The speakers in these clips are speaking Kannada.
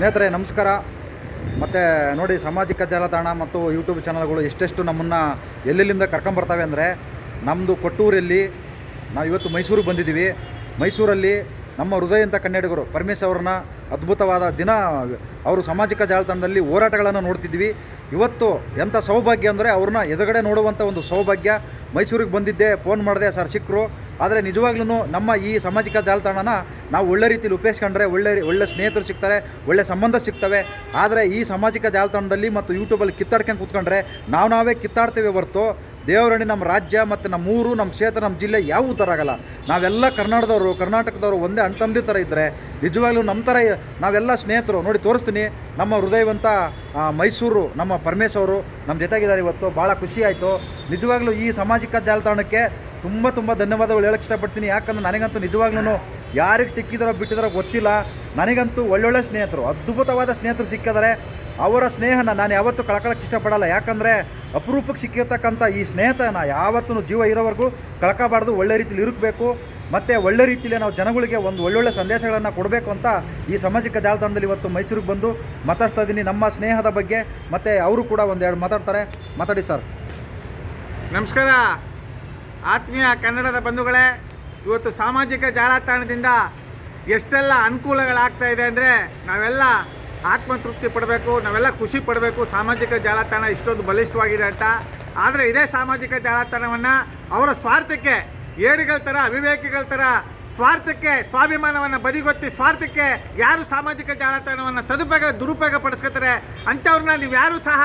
ಸ್ನೇಹಿತರೆ, ನಮಸ್ಕಾರ. ಮತ್ತು ನೋಡಿ, ಸಾಮಾಜಿಕ ಜಾಲತಾಣ ಮತ್ತು ಯೂಟ್ಯೂಬ್ ಚಾನಲ್ಗಳು ಎಷ್ಟೆಷ್ಟು ನಮ್ಮನ್ನು ಎಲ್ಲೆಲ್ಲಿಂದ ಕರ್ಕೊಂಬರ್ತವೆ ಅಂದರೆ ನಮ್ಮದು ಕೊಟ್ಟೂರಲ್ಲಿ ನಾವು ಇವತ್ತು ಮೈಸೂರಿಗೆ ಬಂದಿದ್ದೀವಿ. ಮೈಸೂರಲ್ಲಿ ನಮ್ಮ ಹೃದಯಂತ ಕನ್ನಡಿಗರು ಪರಮೇಶ್ ಅವ್ರನ್ನ ಅದ್ಭುತವಾದ ದಿನ, ಅವರು ಸಾಮಾಜಿಕ ಜಾಲತಾಣದಲ್ಲಿ ಹೋರಾಟಗಳನ್ನು ನೋಡ್ತಿದ್ವಿ. ಇವತ್ತು ಎಂಥ ಸೌಭಾಗ್ಯ ಅಂದರೆ, ಅವ್ರನ್ನ ಎದುರುಗಡೆ ನೋಡುವಂಥ ಒಂದು ಸೌಭಾಗ್ಯ ಮೈಸೂರಿಗೆ ಬಂದಿದ್ದೆ. ಫೋನ್ ಮಾಡಿದೆ, ಸರ್ ಸಿಕ್ಕರು ಆದರೆ ನಿಜವಾಗ್ಲೂ ನಮ್ಮ ಈ ಸಾಮಾಜಿಕ ಜಾಲತಾಣನ ನಾವು ಒಳ್ಳೆ ರೀತಿಯಲ್ಲಿ ಉಪಯೋಗಿಸ್ಕೊಂಡ್ರೆ ಒಳ್ಳೆ ಒಳ್ಳೆ ಸ್ನೇಹಿತರು ಸಿಗ್ತಾರೆ, ಒಳ್ಳೆ ಸಂಬಂಧ ಸಿಗ್ತವೆ. ಆದರೆ ಈ ಸಾಮಾಜಿಕ ಜಾಲತಾಣದಲ್ಲಿ ಮತ್ತು ಯೂಟ್ಯೂಬಲ್ಲಿ ಕಿತ್ತಾಡ್ಕೊಂಡು ಕೂತ್ಕೊಂಡ್ರೆ ನಾವು ನಾವೇ ಕಿತ್ತಾಡ್ತೇವೆ ಹೊರತು ದೇವರಣಿ ನಮ್ಮ ರಾಜ್ಯ ಮತ್ತು ನಮ್ಮ ಊರು, ನಮ್ಮ ಕ್ಷೇತ್ರ, ನಮ್ಮ ಜಿಲ್ಲೆ ಯಾವ ಥರ ಆಗಲ್ಲ. ನಾವೆಲ್ಲ ಕರ್ನಾಟಕದವರು ಕರ್ನಾಟಕದವರು ಒಂದೇ ಅಣ್ಣ ತಮ್ಮದಿ ಥರ ಇದ್ದರೆ ನಿಜವಾಗ್ಲೂ ನಮ್ಮ ಥರ ನಾವೆಲ್ಲ ಸ್ನೇಹಿತರು, ನೋಡಿ ತೋರಿಸ್ತೀನಿ, ನಮ್ಮ ಹೃದಯವಂತ ಮೈಸೂರು, ನಮ್ಮ ಪರಮೇಶ್ ಅವರು ನಮ್ಮ ಜೊತೆಗಿದ್ದಾರೆ ಇವತ್ತು, ಭಾಳ ಖುಷಿ ಆಯಿತು. ನಿಜವಾಗ್ಲೂ ಈ ಸಾಮಾಜಿಕ ಜಾಲತಾಣಕ್ಕೆ ತುಂಬ ತುಂಬ ಧನ್ಯವಾದಗಳು ಹೇಳಕ್ಕೆ ಇಷ್ಟಪಡ್ತೀನಿ. ಯಾಕಂದ್ರೆ ನನಗಂತೂ ನಿಜವಾಗ್ಲೂ ಯಾರಿಗೆ ಸಿಕ್ಕಿದಾರೋ ಬಿಟ್ಟಿದಾರೋ ಗೊತ್ತಿಲ್ಲ. ನನಗಂತೂ ಒಳ್ಳೊಳ್ಳೆ ಸ್ನೇಹಿತರು, ಅದ್ಭುತವಾದ ಸ್ನೇಹಿತರು ಸಿಕ್ಕಿದ್ದಾರೆ ಅವರ ಸ್ನೇಹನ ನಾನು ಯಾವತ್ತೂ ಕಳ್ಕೊಳ್ಳೋಕೆ ಇಷ್ಟಪಡಲ್ಲ. ಯಾಕಂದರೆ ಅಪರೂಪಕ್ಕೆ ಸಿಕ್ಕಿರ್ತಕ್ಕಂಥ ಈ ಸ್ನೇಹಿತನ ಯಾವತ್ತೂ ಜೀವ ಇರೋವರೆಗೂ ಕಳ್ಕೋಬಾರ್ದು. ಒಳ್ಳೆ ರೀತಿಲಿ ಇರಬೇಕು ಮತ್ತು ಒಳ್ಳೆ ರೀತಿಯಲ್ಲಿ ನಾವು ಜನಗಳಿಗೆ ಒಂದು ಒಳ್ಳೊಳ್ಳೆ ಸಂದೇಶಗಳನ್ನು ಕೊಡಬೇಕು ಅಂತ ಈ ಸಾಮಾಜಿಕ ಜಾಲತಾಣದಲ್ಲಿ ಇವತ್ತು ಮೈಸೂರಿಗೆ ಬಂದು ಮಾತಾಡ್ತಾ ಇದ್ದೀನಿ. ನಮ್ಮ ಸ್ನೇಹದ ಬಗ್ಗೆ, ಮತ್ತು ಅವರು ಕೂಡ ಒಂದೆರಡು ಮಾತಾಡ್ತಾರೆ. ಮಾತಾಡಿ ಸರ್. ನಮಸ್ಕಾರ. ಆತ್ಮೀಯ ಕನ್ನಡದ ಬಂಧುಗಳೇ, ಇವತ್ತು ಸಾಮಾಜಿಕ ಜಾಲತಾಣದಿಂದ ಎಷ್ಟೆಲ್ಲ ಅನುಕೂಲಗಳಾಗ್ತಾ ಇದೆ ಅಂದರೆ ನಾವೆಲ್ಲ ಆತ್ಮತೃಪ್ತಿ ಪಡಬೇಕು, ನಾವೆಲ್ಲ ಖುಷಿ ಪಡಬೇಕು. ಸಾಮಾಜಿಕ ಜಾಲತಾಣ ಇಷ್ಟೊಂದು ಬಲಿಷ್ಠವಾಗಿದೆ ಅಂತ. ಆದರೆ ಇದೇ ಸಾಮಾಜಿಕ ಜಾಲತಾಣವನ್ನು ಅವರ ಸ್ವಾರ್ಥಕ್ಕೆ, ಏಡುಗಳ ಥರ ಅವಿವೇಕಿಗಳ ಥರ ಸ್ವಾರ್ಥಕ್ಕೆ, ಸ್ವಾಭಿಮಾನವನ್ನು ಬದಿಗೊತ್ತಿ ಸ್ವಾರ್ಥಕ್ಕೆ ಯಾರು ಸಾಮಾಜಿಕ ಜಾಲತಾಣವನ್ನು ಸದುಪಯೋಗ ದುರುಪಯೋಗ ಪಡಿಸ್ಕೊತಾರೆ ಅಂಥವ್ರನ್ನ ನೀವು ಯಾರೂ ಸಹ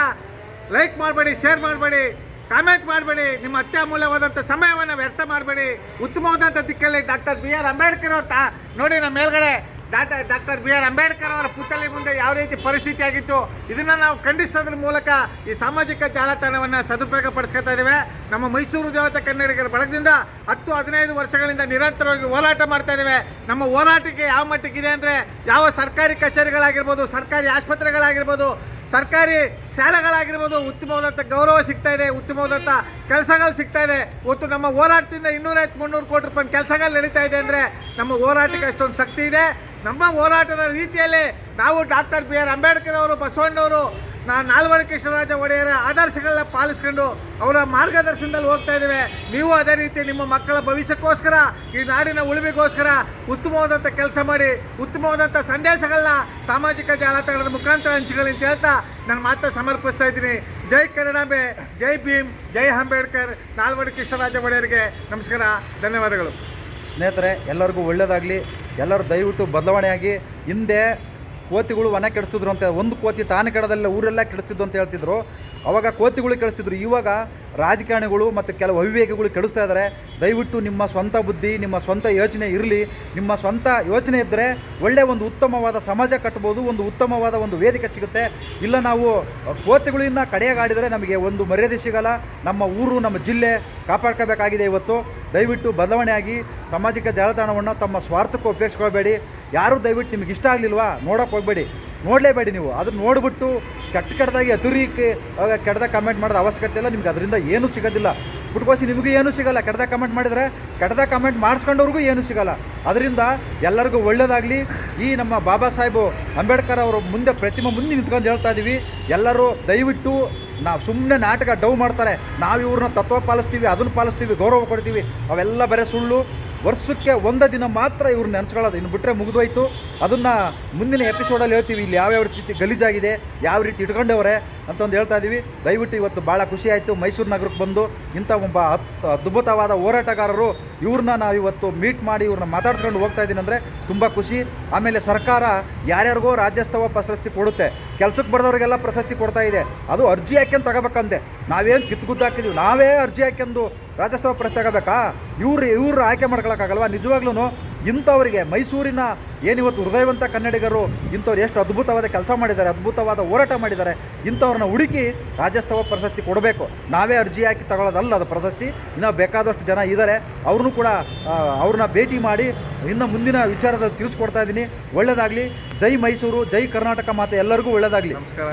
ಲೈಕ್ ಮಾಡಬೇಡಿ ಶೇರ್ ಮಾಡಬೇಡಿ. ಕಾಮೆಂಟ್ ಮಾಡಬೇಡಿ. ನಿಮ್ಮ ಅತ್ಯಮೂಲ್ಯವಾದಂಥ ಸಮಯವನ್ನು ವ್ಯರ್ಥ ಮಾಡಬೇಡಿ. ಉತ್ತಮವಾದಂಥ ದಿಕ್ಕಲ್ಲಿ ಡಾಕ್ಟರ್ ಬಿ ಆರ್ ಅಂಬೇಡ್ಕರ್ ಅವ್ರ ತಾ ನೋಡಿ ನಮ್ಮ ಮೇಲ್ಗಡೆ doctor doctor B R Ambedkar ಅವರ ಪುತ್ಥಳಿ ಮುಂದೆ ಯಾವ ರೀತಿ ಪರಿಸ್ಥಿತಿ ಆಗಿತ್ತು. ಇದನ್ನು ನಾವು ಖಂಡಿಸೋದ್ರ ಮೂಲಕ ಈ ಸಾಮಾಜಿಕ ಜಾಲತಾಣವನ್ನು ಸದುಪಯೋಗ ಪಡಿಸ್ಕೊತಾ ಇದ್ದೇವೆ. ನಮ್ಮ ಮೈಸೂರು ದೇವತೆ ಕನ್ನಡಿಗರ ಬಳಗದಿಂದ ಹತ್ತು ಹದಿನೈದು ವರ್ಷಗಳಿಂದ ನಿರಂತರವಾಗಿ ಹೋರಾಟ ಮಾಡ್ತಾ ಇದ್ದೇವೆ. ನಮ್ಮ ಹೋರಾಟಕ್ಕೆ ಯಾವ ಮಟ್ಟಕ್ಕಿದೆ ಅಂದರೆ ಯಾವ ಸರ್ಕಾರಿ ಕಚೇರಿಗಳಾಗಿರ್ಬೋದು, ಸರ್ಕಾರಿ ಆಸ್ಪತ್ರೆಗಳಾಗಿರ್ಬೋದು ಸರ್ಕಾರಿ ಶಾಲೆಗಳಾಗಿರ್ಬೋದು ಉತ್ತಮವಾದಂಥ ಗೌರವ ಸಿಗ್ತಾ ಇದೆ, ಉತ್ತಮವಾದಂಥ ಕೆಲಸಗಳು ಸಿಗ್ತಾ ಇದೆ. ಒಟ್ಟು ನಮ್ಮ ಹೋರಾಟದಿಂದ ಇನ್ನೂರೈವತ್ತು ಮುನ್ನೂರು ಕೋಟಿ ರೂಪಾಯಿ ಕೆಲಸಗಳು ನಡೀತಾ ಇದೆ ಅಂದರೆ ನಮ್ಮ ಹೋರಾಟಕ್ಕೆ ಅಷ್ಟೊಂದು ಶಕ್ತಿ ಇದೆ. ನಮ್ಮ ಹೋರಾಟದ ರೀತಿಯಲ್ಲಿ ನಾವು ಡಾಕ್ಟರ್ ಬಿ ಆರ್ ಅಂಬೇಡ್ಕರ್ ಅವರು, ಬಸವಣ್ಣವರು ನಾ ನಾಲ್ವಡಿ ಕೃಷ್ಣರಾಜ ಒಡೆಯರ ಆದರ್ಶಗಳನ್ನ ಪಾಲಿಸ್ಕೊಂಡು ಅವರ ಮಾರ್ಗದರ್ಶನದಲ್ಲಿ ಹೋಗ್ತಾ ಇದ್ದೇವೆ. ನೀವು ಅದೇ ರೀತಿ ನಿಮ್ಮ ಮಕ್ಕಳ ಭವಿಷ್ಯಕ್ಕೋಸ್ಕರ ಈ ನಾಡಿನ ಉಳಿವಿಗೋಸ್ಕರ ಉತ್ತಮವಾದಂಥ ಕೆಲಸ ಮಾಡಿ ಉತ್ತಮವಾದಂಥ ಸಂದೇಶಗಳನ್ನ ಸಾಮಾಜಿಕ ಜಾಲತಾಣದ ಮುಖಾಂತರ ಹಂಚಿಕೊಳ್ಳಿ ಅಂತ ಹೇಳ್ತಾ ನಾನು ಮಾತ್ರ ಸಮರ್ಪಿಸ್ತಾ ಇದ್ದೀನಿ. ಜೈ ಕನ್ನಡಾಂಬೆ ಜೈ ಭೀಮ್, ಜೈ ಅಂಬೇಡ್ಕರ್. ನಾಲ್ವಡಿ ಕೃಷ್ಣರಾಜ ಒಡೆಯರಿಗೆ ನಮಸ್ಕಾರ, ಧನ್ಯವಾದಗಳು. ಸ್ನೇಹಿತರೆ, ಎಲ್ಲರಿಗೂ ಒಳ್ಳೆಯದಾಗಲಿ, ಎಲ್ಲರೂ ದಯವಿಟ್ಟು ಬದಲಾವಣೆಯಾಗಿ ಹಿಂದೆ ಕೋತಿಗಳು ವನ ಕೆಡಿಸ್ತಿದ್ರು ಅಂತ ಒಂದು ಕೋತಿ ತಾನು ಕೆಡದಲ್ಲ, ಊರೆಲ್ಲ ಕೆಡಿಸ್ತಿದ್ದು ಅಂತ ಹೇಳ್ತಿದ್ರು. ಅವಾಗ ಕೋತಿಗಳು ಕೆಡಿಸ್ತಿದ್ರು. ಇವಾಗ ರಾಜಕಾರಣಿಗಳು ಮತ್ತು ಕೆಲವು ಅವಿವೇಕಗಳು ಕೆಡಿಸ್ತಾ ಇದ್ದಾರೆ. ದಯವಿಟ್ಟು ನಿಮ್ಮ ಸ್ವಂತ ಬುದ್ಧಿ, ನಿಮ್ಮ ಸ್ವಂತ ಯೋಚನೆ ಇರಲಿ. ನಿಮ್ಮ ಸ್ವಂತ ಯೋಚನೆ ಇದ್ದರೆ ಒಳ್ಳೆಯ ಒಂದು ಉತ್ತಮವಾದ ಸಮಾಜ ಕಟ್ಬೋದು, ಒಂದು ಉತ್ತಮವಾದ ಒಂದು ವೇದಿಕೆ ಸಿಗುತ್ತೆ. ಇಲ್ಲ ನಾವು ಕೋತಿಗಳಿಂದ ಕಡೆಯಾಗಾಡಿದರೆ ನಮಗೆ ಒಂದು ಮರ್ಯಾದೆ ಸಿಗಲ್ಲ. ನಮ್ಮ ಊರು, ನಮ್ಮ ಜಿಲ್ಲೆ ಕಾಪಾಡ್ಕೋಬೇಕಾಗಿದೆ ಇವತ್ತು. ದಯವಿಟ್ಟು ಬದಲಾವಣೆಯಾಗಿ ಸಾಮಾಜಿಕ ಜಾಲತಾಣವನ್ನು ತಮ್ಮ ಸ್ವಾರ್ಥಕ್ಕೆ ಉಪಯೋಗಿಸ್ಕೊಳ್ಬೇಡಿ. ಯಾರೂ ದಯವಿಟ್ಟು ನಿಮಗೆ ಇಷ್ಟ ಆಗಲಿಲ್ವಾ? ನೋಡೋಕೆ ಹೋಗಬೇಡಿ. ನೋಡಲೇಬೇಡಿ ನೀವು. ಅದನ್ನ ನೋಡಿಬಿಟ್ಟು ಕೆಟ್ಟ ಕೆಟ್ಟದಾಗಿ ಅವಾಗ ಕೆಟ್ಟದಾಗ ಕಮೆಂಟ್ ಮಾಡೋದು ಅವಶ್ಯಕತೆ ಇಲ್ಲ. ನಿಮ್ಗೆ ಅದರಿಂದ ಏನೂ ಸಿಗೋದಿಲ್ಲ. ಪುಟ್ಕೋಸಿ ನಿಮಗೂ ಏನೂ ಸಿಗಲ್ಲ. ಕೆಟ್ಟದಾಗ ಕಮೆಂಟ್ ಮಾಡಿದರೆ ಕೆಟ್ಟದಾಗ ಕಮೆಂಟ್ ಮಾಡಿಸ್ಕೊಂಡವ್ರಿಗೂ ಏನೂ ಸಿಗಲ್ಲ. ಅದರಿಂದ ಎಲ್ಲರಿಗೂ ಒಳ್ಳೆಯದಾಗಲಿ ಈ ನಮ್ಮ ಬಾಬಾ ಸಾಹೇಬು ಅಂಬೇಡ್ಕರ್ ಅವರು ಮುಂದೆ ಪ್ರತಿಮೆ ಮುಂದೆ ನಿಂತ್ಕೊಂಡು ಹೇಳ್ತಾ ಇದ್ದೀವಿ ಎಲ್ಲರೂ ದಯವಿಟ್ಟು ನಾವು ಸುಮ್ಮನೆ ನಾಟಕ ಡವ್ ಮಾಡ್ತಾರೆ. ನಾವು ಇವ್ರನ್ನ ತತ್ವ ಪಾಲಿಸ್ತೀವಿ, ಅದನ್ನು ಪಾಲಿಸ್ತೀವಿ, ಗೌರವ ಕೊಡ್ತೀವಿ. ಅವೆಲ್ಲ ಬರೀ ಸುಳ್ಳು. ವರ್ಷಕ್ಕೆ ಒಂದು ದಿನ ಮಾತ್ರ ಇವ್ರು ನೆನೆಸ್ಕೊಳ್ಳೋದು. ಇನ್ನು ಬಿಟ್ಟರೆ ಮುಗಿದೋಯ್ತು ಅದನ್ನು ಮುಂದಿನ ಎಪಿಸೋಡಲ್ಲಿ ಹೇಳ್ತೀವಿ. ಇಲ್ಲಿ ಯಾವ್ಯಾವ ರೀತಿ ಗಲೀಜಾಗಿದೆ, ಯಾವ ರೀತಿ ಇಟ್ಕೊಂಡವ್ರೆ ಅಂತಂದು ಹೇಳ್ತಾ ಇದ್ದೀವಿ ದಯವಿಟ್ಟು ಇವತ್ತು ಭಾಳ ಖುಷಿ ಆಯಿತು. ಮೈಸೂರು ನಗರಕ್ಕೆ ಬಂದು ಇಂಥ ಒಬ್ಬ ಅದ್ಭುತವಾದ ಹೋರಾಟಗಾರರು ಇವ್ರನ್ನ ನಾವು ಇವತ್ತು ಮೀಟ್ ಮಾಡಿ ಇವ್ರನ್ನ ಮಾತಾಡ್ಸ್ಕೊಂಡು ಹೋಗ್ತಾ ಇದ್ದೀನಿ ಅಂದರೆ ತುಂಬ ಖುಷಿ. ಆಮೇಲೆ ಸರ್ಕಾರ ಯಾರ್ಯಾರಿಗೋ ರಾಜ್ಯೋತ್ಸವ ಪ್ರಶಸ್ತಿ ಕೊಡುತ್ತೆ. ಕೆಲ್ಸಕ್ಕೆ ಬರೆದವ್ರಿಗೆಲ್ಲ ಪ್ರಶಸ್ತಿ ಕೊಡ್ತಾ ಇದೆ. ಅದು ಅರ್ಜಿ ಹಾಕ್ಯಂದು ತಗೋಬೇಕಂದೆ ನಾವೇನು ಕಿತ್ಗುದ್ದು ಹಾಕಿದ್ವಿ. ನಾವೇ ಅರ್ಜಿ ಹಾಕ್ಯಂದು ರಾಜ್ಯೋತ್ಸವ ಪ್ರಶಸ್ತಿ ತಗೋಬೇಕಾ? ಇವ್ರು ಇವ್ರು ಆಯ್ಕೆ ಮಾಡ್ಕೊಳಕ್ಕಾಗಲ್ವಾ? ನಿಜವಾಗ್ಲೂ ಇಂಥವರಿಗೆ ಮೈಸೂರಿನ ಏನಿವತ್ತು ಹೃದಯವಂತ ಕನ್ನಡಿಗರು, ಇಂಥವ್ರು ಎಷ್ಟು ಅದ್ಭುತವಾದ ಕೆಲಸ ಮಾಡಿದ್ದಾರೆ, ಅದ್ಭುತವಾದ ಹೋರಾಟ ಮಾಡಿದ್ದಾರೆ, ಇಂಥವ್ರನ್ನ ಹುಡುಕಿ ರಾಜ್ಯೋತ್ಸವ ಪ್ರಶಸ್ತಿ ಕೊಡಬೇಕು. ನಾವೇ ಅರ್ಜಿ ಹಾಕಿ ತಗೊಳ್ಳೋದಲ್ಲ ಅದು ಪ್ರಶಸ್ತಿ. ಇನ್ನೂ ಬೇಕಾದಷ್ಟು ಜನ ಇದ್ದಾರೆ ಅವ್ರನ್ನೂ ಕೂಡ ಅವ್ರನ್ನ ಭೇಟಿ ಮಾಡಿ ಇನ್ನು ಮುಂದಿನ ವಿಚಾರದಲ್ಲಿ ತಿಳಿಸ್ಕೊಡ್ತಾ ಇದ್ದೀನಿ. ಒಳ್ಳೆಯದಾಗಲಿ ಜೈ ಮೈಸೂರು, ಜೈ ಕರ್ನಾಟಕ ಮಾತೆ ಎಲ್ಲರಿಗೂ ಒಳ್ಳೆಯದಾಗಲಿ ನಮಸ್ಕಾರ.